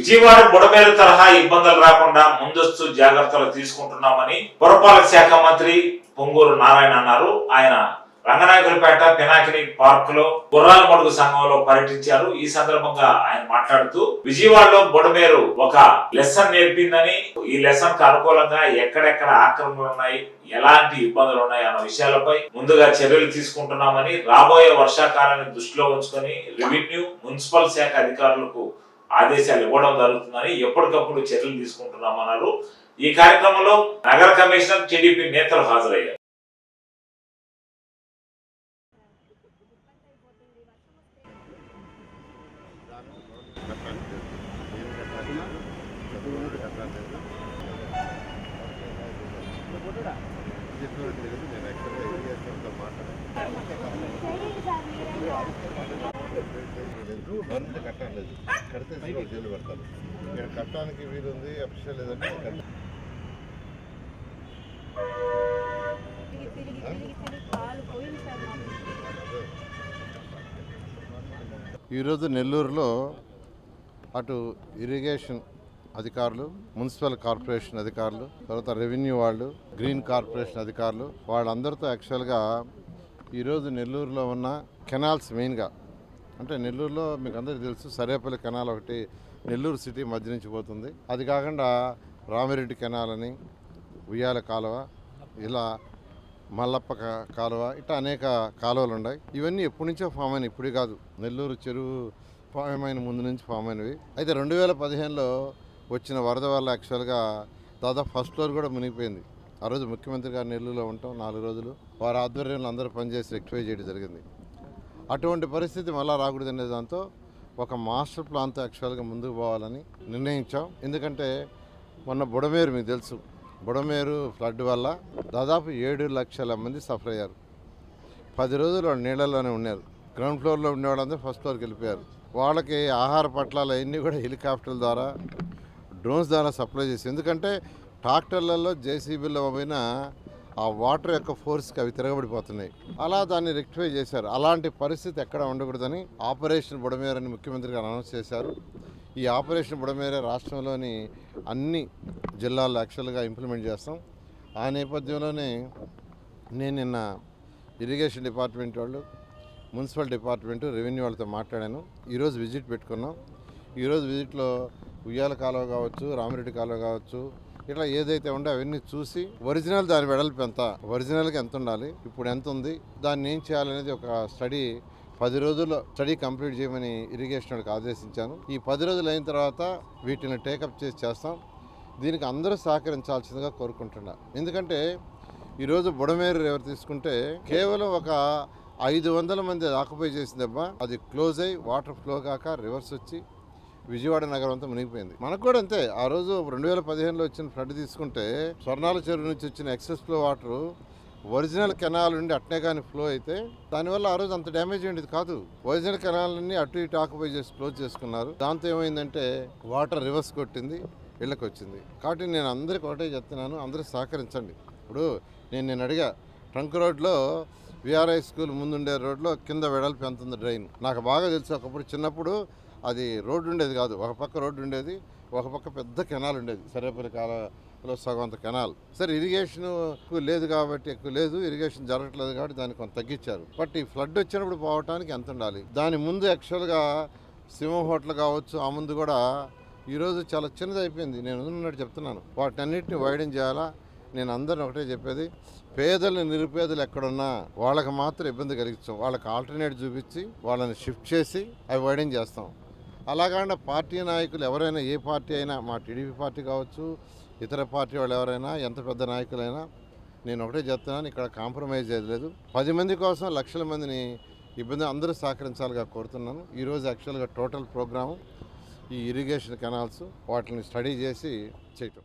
విజయవాడ బుడమేరు తరహా ఇబ్బందులు రాకుండా ముందస్తు జాగ్రత్తలు తీసుకుంటున్నామని పురపాలక శాఖ మంత్రి పొంగూరు నారాయణ అన్నారు. ఆయన రంగనాయకులపేట పినాకిని పార్క్లో గుర్రాల మడుగు సంఘంలో పర్యటించారు. ఈ సందర్భంగా ఆయన మాట్లాడుతూ విజయవాడలో బుడమేరు ఒక లెసన్ నేర్పిందని ఈ లెసన్కు అనుకూలంగా ఎక్కడెక్కడ ఆక్రమణలు ఉన్నాయి ఎలాంటి ఇబ్బందులు ఉన్నాయి అన్న విషయాలపై ముందుగా చర్యలు తీసుకుంటున్నామని రాబోయే వర్షాకాలాన్ని దృష్టిలో ఉంచుకొని రెవెన్యూ మున్సిపల్ శాఖ అధికారులకు ఆదేశాలు ఇవ్వడం జరుగుతుందని ఎప్పటికప్పుడు చర్యలు తీసుకుంటున్నామన్నారు. ఈ కార్యక్రమంలో నగర కమిషనర్ టీడీపీ నేతలు హాజరయ్యారు. గవర్నమెంట్ కట్టలేదు కడితే జైలు పెడతారు ఇక్కడ కట్టడానికి వీలుంది అఫీషియల్ లేదంటే ఈరోజు నెల్లూరులో అటు ఇరిగేషన్ అధికారులు మున్సిపల్ కార్పొరేషన్ అధికారులు తర్వాత రెవెన్యూ వాళ్ళు గ్రీన్ కార్పొరేషన్ అధికారులు వాళ్ళందరితో యాక్చువల్గా ఈరోజు నెల్లూరులో ఉన్న కెనాల్స్ మెయిన్గా అంటే నెల్లూరులో మీకు అందరికీ తెలుసు సరేపల్లి కెనాల్ ఒకటి నెల్లూరు సిటీ మధ్య నుంచి పోతుంది. అది కాకుండా రామిరెడ్డి కెనాల్ అని ఉయ్యాల కాలువ ఇలా మల్లప్ప కాలువ ఇట్లా అనేక కాలువలు ఉన్నాయి. ఇవన్నీ ఎప్పటి నుంచో ఫామ్ అయినాయి ఇప్పుడు కాదు. నెల్లూరు చెరువు ఫామ్ అయిన ముందు నుంచి ఫామ్ అయినవి. అయితే రెండు వేల పదిహేనులో వచ్చిన వరద వల్ల యాక్చువల్గా దాదాపు ఫస్ట్ ఫ్లోర్ కూడా మునిగిపోయింది. ఆ రోజు ముఖ్యమంత్రి గారు నెల్లూరులో ఉంటాం నాలుగు రోజులు. వారి ఆధ్వర్యంలో అందరూ పనిచేసి రెక్టిఫై చేయడం జరిగింది. అటువంటి పరిస్థితి మళ్ళా రాకూడదనే దాంతో ఒక మాస్టర్ ప్లాన్తో యాక్చువల్గా ముందుకు పోవాలని నిర్ణయించాం. ఎందుకంటే మొన్న బుడమేరు మీకు తెలుసు. బుడమేరు ఫ్లడ్ వల్ల దాదాపు ఏడు లక్షల మంది సఫర్ అయ్యారు. పది రోజులు నీళ్ళలోనే ఉన్నారు. గ్రౌండ్ ఫ్లోర్లో ఉండేవాళ్ళందరూ ఫస్ట్ ఫ్లోర్కి వెళ్ళిపోయారు. వాళ్ళకి ఆహార పట్లాలు అవన్నీ కూడా హెలికాప్టర్ల ద్వారా డ్రోన్స్ ద్వారా సప్లై చేసి ఎందుకంటే ట్రాక్టర్లలో జేసీబీలో పోయిన ఆ వాటర్ యొక్క ఫోర్స్కి అవి తిరగబడిపోతున్నాయి. అలా దాన్ని రెక్టిఫై చేశారు. అలాంటి పరిస్థితి ఎక్కడ ఉండకూడదని ఆపరేషన్ బుడమేరని ముఖ్యమంత్రి గారు అనౌన్స్ చేశారు. ఈ ఆపరేషన్ బుడమేరే రాష్ట్రంలోని అన్ని జిల్లాల్లో యాక్చువల్గా ఇంప్లిమెంట్ చేస్తాం. ఆ నేపథ్యంలోనే నేను నిన్న ఇరిగేషన్ డిపార్ట్మెంట్ వాళ్ళు మున్సిపల్ డిపార్ట్మెంట్ రెవెన్యూ వాళ్ళతో మాట్లాడాను. ఈరోజు విజిట్ పెట్టుకున్నాం. ఈరోజు విజిట్లో ఉయ్యాల కాలువ కావచ్చు రామిరెడ్డి కాలువ కావచ్చు ఇట్లా ఏదైతే ఉందో అవన్నీ చూసి ఒరిజినల్ దాని వెడల్పు ఎంత? ఒరిజినల్కి ఎంత ఉండాలి? ఇప్పుడు ఎంత ఉంది? దాన్ని ఏం చేయాలనేది ఒక స్టడీ పది రోజుల్లో స్టడీ కంప్లీట్ చేయమని ఇరిగేషన్ వాళ్ళకి ఆదేశించాను. ఈ పది రోజులు అయిన తర్వాత వీటిని టేకప్ చేసి చేస్తాం. దీనికి అందరూ సహకరించాల్సిందిగా కోరుకుంటున్నా. ఎందుకంటే ఈరోజు బుడమేరు ఎవరు తీసుకుంటే కేవలం ఒక ఐదు వందల మంది ఆక్యుపై చేసిందబ్బా అది క్లోజ్ అయ్యి వాటర్ ఫ్లో కాక రివర్స్ వచ్చి విజయవాడ నగరం అంతా మునిగిపోయింది. మనకు కూడా అంతే. ఆ రోజు రెండు వేల పదిహేనులో వచ్చిన ఫ్లడ్ తీసుకుంటే స్వర్ణాల చెరువు నుంచి వచ్చిన excess flow water original canal నుండి అట్నే కానీ ఫ్లో అయితే దానివల్ల ఆ రోజు అంత డ్యామేజ్ ఉండేది కాదు. ఒరిజినల్ కెనాల్ అన్ని అటు ఇటు ఆక్యుపై చేసి క్లోజ్ చేసుకున్నారు. దాంతో ఏమైందంటే వాటర్ రివర్స్ కొట్టింది ఇళ్ళకి వచ్చింది కాబట్టి నేను అందరికి ఒకటే చెప్తున్నాను అందరూ సహకరించండి. ఇప్పుడు నేను నేను అడిగా ట్రంక్ రోడ్లో విఆర్ఐ స్కూల్ ముందుండే రోడ్లో కింద వెడల్పు ఎంత ఉంది డ్రైన్? నాకు బాగా తెలుసు. ఒకప్పుడు చిన్నప్పుడు అది రోడ్డు ఉండేది కాదు. ఒక పక్క రోడ్డు ఉండేది ఒక పక్క పెద్ద కెనాల్ ఉండేది. సరేపల్లి కాలంలో సగం అంత కెనాల్. సరే ఇరిగేషన్ ఎక్కువ లేదు కాబట్టి ఎక్కువ లేదు ఇరిగేషన్ జరగట్లేదు కాబట్టి దాన్ని కొంత తగ్గించారు. బట్ ఈ ఫ్లడ్ వచ్చినప్పుడు పోవటానికి ఎంత ఉండాలి? దాని ముందు యాక్చువల్గా సింహం హోటల్ కావచ్చు ఆ ముందు కూడా ఈరోజు చాలా చిన్నది అయిపోయింది. నేను ఉన్నట్టు చెప్తున్నాను. వాటన్నిటిని వైడెన్ చేయాలా? నేను అందరిని ఒకటే చెప్పేది పేదలు నిరుపేదలు ఎక్కడున్నా వాళ్ళకి మాత్రం ఇబ్బంది కలిగించాం వాళ్ళకి ఆల్టర్నేట్ చూపించి వాళ్ళని షిఫ్ట్ చేసి అవి వైడెన్ చేస్తాం. అలాగంటే పార్టీ నాయకులు ఎవరైనా ఏ పార్టీ అయినా మా టీడీపీ పార్టీ కావచ్చు ఇతర పార్టీ వాళ్ళు ఎవరైనా ఎంత పెద్ద నాయకులైనా నేను ఒకటే చెప్తున్నాను ఇక్కడ కాంప్రమైజ్ చేయలేదు పది మంది కోసం లక్షల మందిని ఇబ్బంది అందరూ సహకరించాలిగా కోరుతున్నాను. ఈరోజు యాక్చువల్గా టోటల్ ప్రోగ్రాము ఈ ఇరిగేషన్ కెనాల్స్ వాటిని స్టడీ చేసి చేయటం.